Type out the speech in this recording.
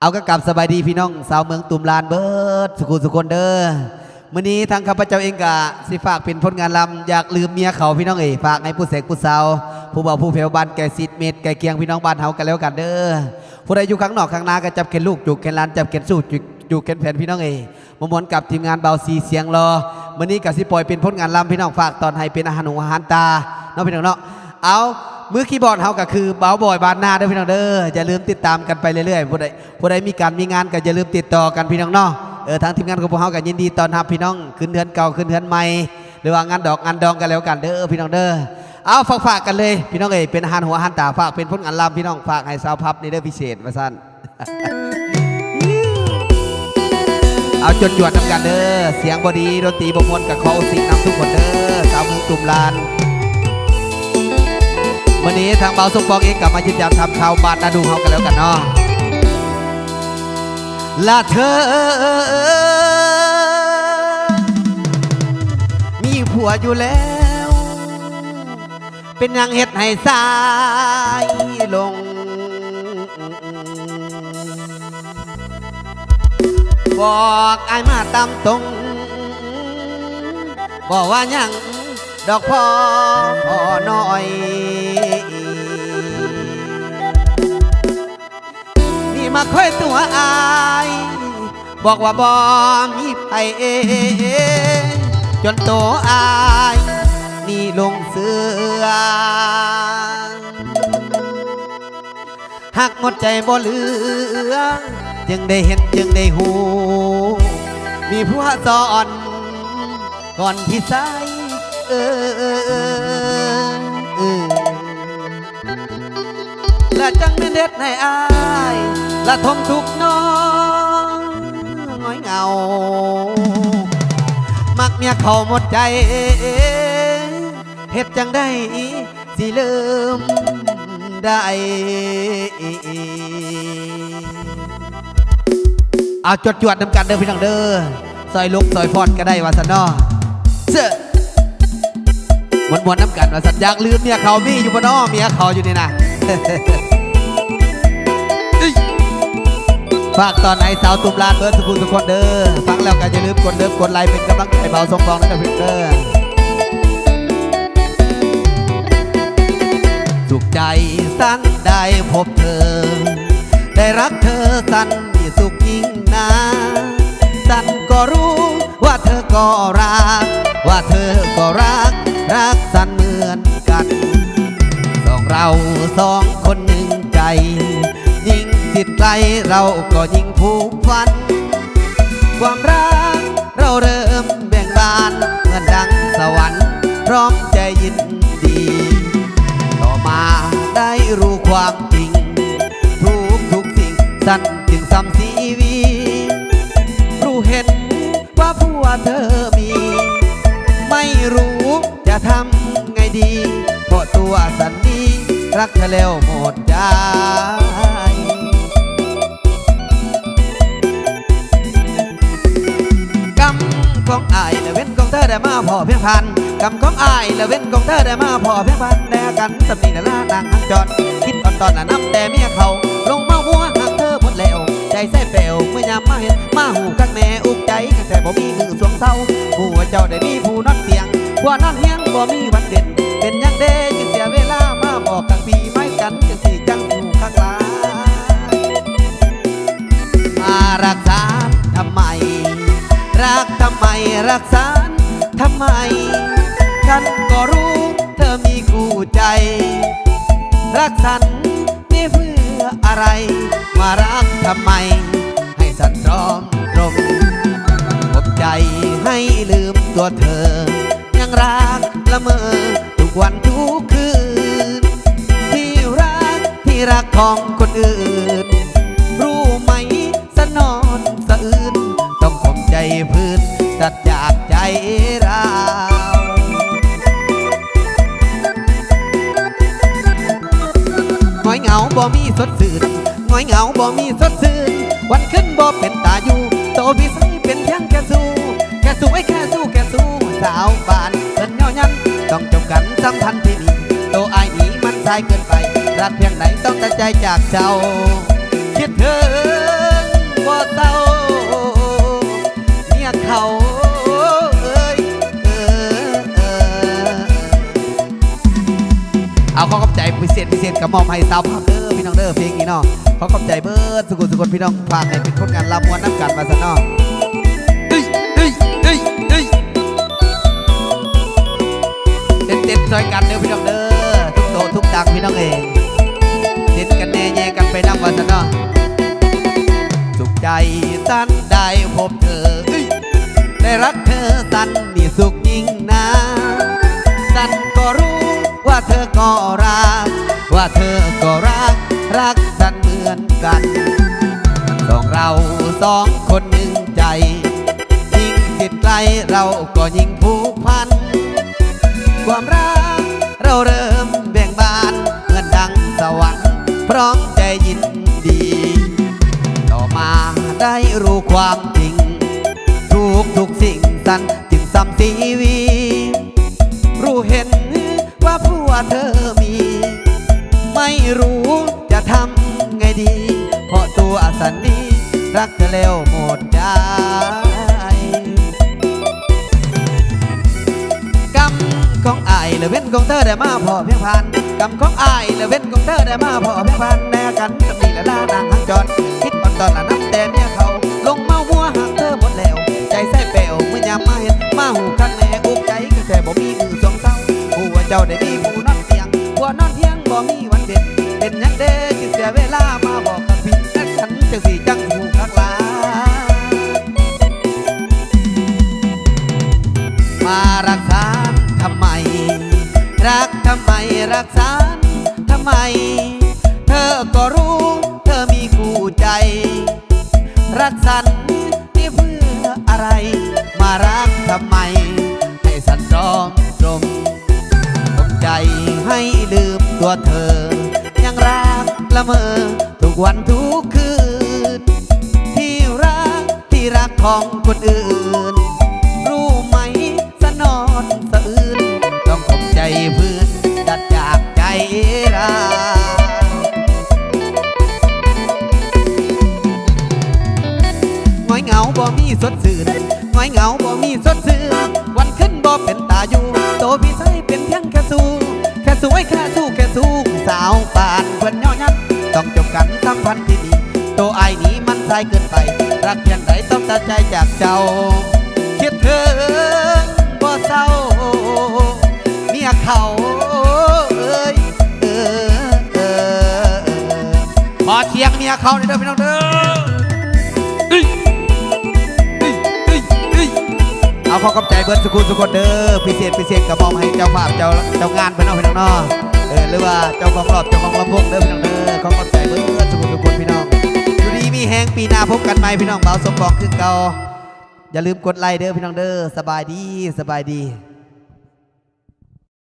เอาก็กลับสบายดีพี่น้องสาวเมืองตุมลานเบิร์ดสุขุสุคนเด้อมื้อนี้ทางข้าพเจ้าเองกะสิฝากเป็นผลงานลำอยากลืมเมียเขาพี่น้องเอ๋ฝากให้ผู้เสกผู้สาวผู้บ่าวผู้เพลบ้านแก่สิทธิ์เม็ดแก่เกียงพี่น้องบ้านเฮากันแล้วกันเด้อผู้ใดอยู่ข้างนอกข้างนาก็จับเข็นลูกจุกเข็นหลานจับเข็นสู้จุกจุกเข็นแผ่นพี่น้องเอ๋มามวนกับทีมงานเบาสีเสียงรอมื้อนี้ก็สิปล่อยเป็นผลงานลำพี่น้องฝากตอนให้เป็นอาหารหูอาหารตาเนาะพี่น้องเนาะเอา มือคีย์บอร์ดเฮาก็คือเบาบอยบานนาเด้อพี่น้องเด้ออย่าลืมติดตามกันไปเรื่อยๆผู้ใดผู้ใดมีการมีงานก็อย่าลืมติดต่อกันพี่น้องเนาะเออทางทีมงานของพวกเฮาก็ยินดีตอนรับพี่น้องขึ้นเดือนเก่าขึ้นเดือนใหม่หรือว่างานดอกงานดองกันแล้วกันเด้อพี่น้องเด้อเอาฝากฝากๆกันเลย พี่น้องเอ้ยเป็นหารหัวหารตาฝากเป็นผลงานลำพี่น้องฝากให้สาวพับนี่เด้อพิเศษมาสั้นเอาจดจวดนำกันเด้อเสียงบอดีดนตรีบมวนกับเขาสิ่งนำทุกคนเด้อสาวมืองตุ่มลาน วันนี้ทางเบาสุกฟองเองกลับมายืนยันทำข่าวบ้านนาดูเฮากันแล้วกันเนาะละเธอ มีผัวอยู่แล้ว เป็นนางเฮ็ดให้สายลง บอกไอ้มาตามตรง บอกว่ายัง ดอกพ่อพ่อน้อย นี่มาค่อยตัวอาย บอกว่าบ่มีไผเองจนโตอาย นี่ลงเสือหักหมดใจบ่เหลือ จึงได้เห็นจึงได้หู มีผู้สอนก่อนพี่สาย เออและจังเป็นเด็ดในอายและทมทุกน้องง้อยเงา มักเมียเขาหมดใจเฮ็ดจังได้สิเริ่มได้เอาจดจวดนำกันเด้อพี่น้องเด้อซอยลุกซอยพอดก็ได้วาสนอเสื้ วนมวนๆน้ำกันวาสันอยากลืมเมียเขามีอยู่บนนอเมียเขาอยู่นี่นะฝากตอนไอ้สาวตุ่มลานเบิร์ดสกุทุกคนเด้อฟังแล้วก็อย่าลืมกดเลิฟกดไลค์เป็นกำลังใจเบาสมปองนะครับพี่เด้อสุขใจสั้นได้พบเธอ ได้รักเธอสั้นมีสุขยิ่งนาสั้นก็รู้ว่าเธอก็รัก ว่าเธอก็รัก รักสันเหมือนกัน สองเราสองคนหนึ่งใจ ยิ่งติดไกลเราก็ยิ่งผูกพัน ความรักเราเริ่มแบ่งบานเหมือนดังสวรรค์พร้อมใจยินดี ต่อมาได้รู้ความจริง ทุกทุกสิ่งสั้นจึงซ้ำสีวี รู้เห็นว่าผัวเธอ ตัวสันนี้ รักเธอแล้วหมดใจกำของอายและเว้นของเธอได้มาพอเพียงพันกำของอายและเว้นของเธอได้มาพอเพียงพันแลกันสำนีละลานางหังจรคิดอ่อนตอนน่ะนับแต่เมียเขา ลงมาหัวหักเธอหมดแล้วใจแส่เปลวเมื่อยามมาเห็นมาหูกักแม่อุกใจกันแต่บ่มีมือสวงเศร้าหัวเจ้าได้มีผู้นอนเตียงหัวนอนเฮียงบ่มีวันเด่นเป็นยังเด้ รักษาทำไม ฉันก็รู้เธอมีคู่ใจ รักฉันนี่เพื่ออะไร มารักทำไม ให้ฉันตรอมตรมผมใจให้ลืมตัวเธอ ยังรักละเมอทุกวันทุกคืน ที่รักที่รักของคนอื่น รู้ไหมสนอน ดจากใจเราง้อยเหงาบ่มีสดสื่นง้อยเหงาบ่มีสดสื่นวันขึ้นบ่เป็นตาอยู่โตพี่ใสเป็นเพียงแค่สู้แค่สู้ไอ้แค่สู้แค่สู้สาวบ้านเพิ่นเงายันต้องจบกันสัมพันธ์ที่นี่โตไอ้ายนี้มันสายเกินไปรักเพียงไหนต้องตัดใจจากเจ้า ษกับมอบให้สาวภาพเด้อพี่น้องเด้อเพลงนี้เนาะขอขอบใจเบิร์ดสุกุลสุกุลพี่น้องฝากให้เป็นคนงานลำมวนน้ำกันมาซะเนาะเฮ้ยเฮ้ยเฮ้ยเฮ้ยเต้นเต้นซอยกันเด้อพี่น้องเด้อทุกโตทุกดังพี่น้องเองเต้นกันแน่แย่กันไปนำมาซะเนาะสุขใจสั้นได้พบเธอเฮ้ยได้รักเธอสั้นนี่สุขยิ่งนะสันก็รู้ว่าเธอก็รัก ว่าเธอก็รักรักสันเหมือนกันสองเราสองคนหนึ่งใจ ยิ่งจิตไกลเราก็ยิ่งผูกพัน ความรักเราเริ่มเบ่งบานเหมือนดังสวรรค์พร้อมใจยินดี ต่อมาได้รู้ความจริง ทุกทุกสิ่งสันจึงซ้ำสีวี รู้เห็นว่าผัวเธอ รู้จะทำไงดี เพราะตัวสันนี้รักเธอแล้วหมดใจกรรมของอายหลือเว้นของเธอได้มาพอเพียงพันกรรมของอายหลือเว้นของเธอได้มาพอเพียงพันแน่กันจะมีและลานางหังจอดคิดวันตอนละนับแต่เนี่ย มารักษาทำไม รักทำไมรักษาทำไม เธอก็รู้ เธอมีคู่ใจ รักสันนี่เพื่ออะไร มารักทำไม ให้สันรอมตรมผมใจให้ลืมตัวเธอ ยังรักละเมอทุกวันทุกคืนที่รักที่รักของคนอื่น แค่สู้ไว้แค่สู้แค่สู้สาวปานเพิ่นย่อยัดต้องจบกันสัมพันธ์ที่ดีโตไอายนี้มันใส่เกินไป รักเพียงใดต้องตัดใจจากเจ้าคิดถึงบ่เศร้าเมียเขาเอ้ยเออเออเออขอเชียงเมียเขาหน่อยเด้อพี่น้องเด้อ เอาขอกำใจเบิร์ดสุขุนสุกคนเด้อพิเศษพิเศษกระบอมให้เจ้าภาพเจ้าเจ้างานพี่น้องพี่น้องเนาะเออหรือว่าเจ้าของรอบเจ้าของลำวงเด้อพี่น้องเด้อขอกำใจเบิร์ดสกุนสุกคนพี่น้องอยู่ดีมีแห้งปีหน้าพบกันใหม่พี่น้องเบาสมปองคือเก่าอย่าลืมกดไลค์เด้อพี่น้องเด้อสบายดีสบายดี